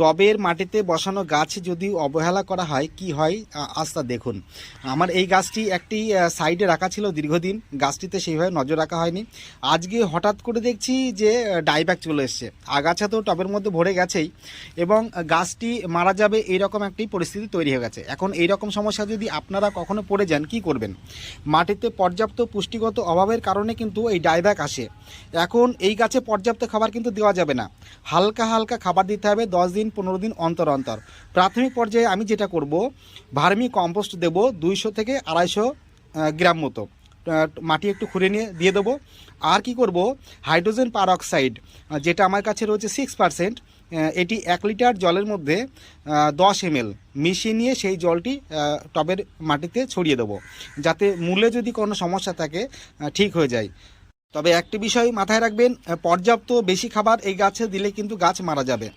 টবের মাটিতে বসানো গাছ যদি অবহেলা করা হয়, কি হয়? আ- আজ তা দেখুন। আমার এই গাছটি একটি সাইডে রাখা ছিল দীর্ঘদিন। গাছটিতে সেইভাবে নজর রাখা হয়নি। আজকে হঠাৎ করে দেখছি যে ডাইব্যাক চলে এসছে। আগাছা তো টবের মধ্যে ভরে গেছেই এবং গাছটি মারা যাবে এইরকম একটি পরিস্থিতি তৈরি হয়ে গেছে। এখন এই রকম সমস্যা যদি আপনারা কখনো পড়ে যান, কি করবেন? মাটিতে পর্যাপ্ত পুষ্টিগত অভাবের কারণে কিন্তু এই ডাইব্যাক আসে। এখন এই গাছে পর্যাপ্ত খাবার কিন্তু দেওয়া যাবে না। হালকা হালকা খাবার দিতে হবে দশ দিন, পনেরো দিন অন্তর অন্তর। প্রাথমিক পর্যায়ে আমি যেটা করব, ভার্মি কম্পোস্ট দেব দুইশো থেকে আড়াইশো গ্রাম মতো। মাটি একটু খুঁড়ে নিয়ে দিয়ে দেবো। আর কি করব, হাইড্রোজেন পারঅক্সাইড যেটা আমার কাছে রয়েছে সিক্স পার্সেন্ট এটি এক লিটার জলের মধ্যে দশ এম মিশিয়ে নিয়ে সেই জলটি টবের মাটিতে ছড়িয়ে দেবো। যাতে মূলে যদি কোনো সমস্যা থাকে ঠিক হয়ে যায়। তবে একটি বিষয় মাথায় রাখবেন পর্যাপ্ত বেশি খাবার এই গাছে দিলে কিন্তু গাছ মারা যাবে।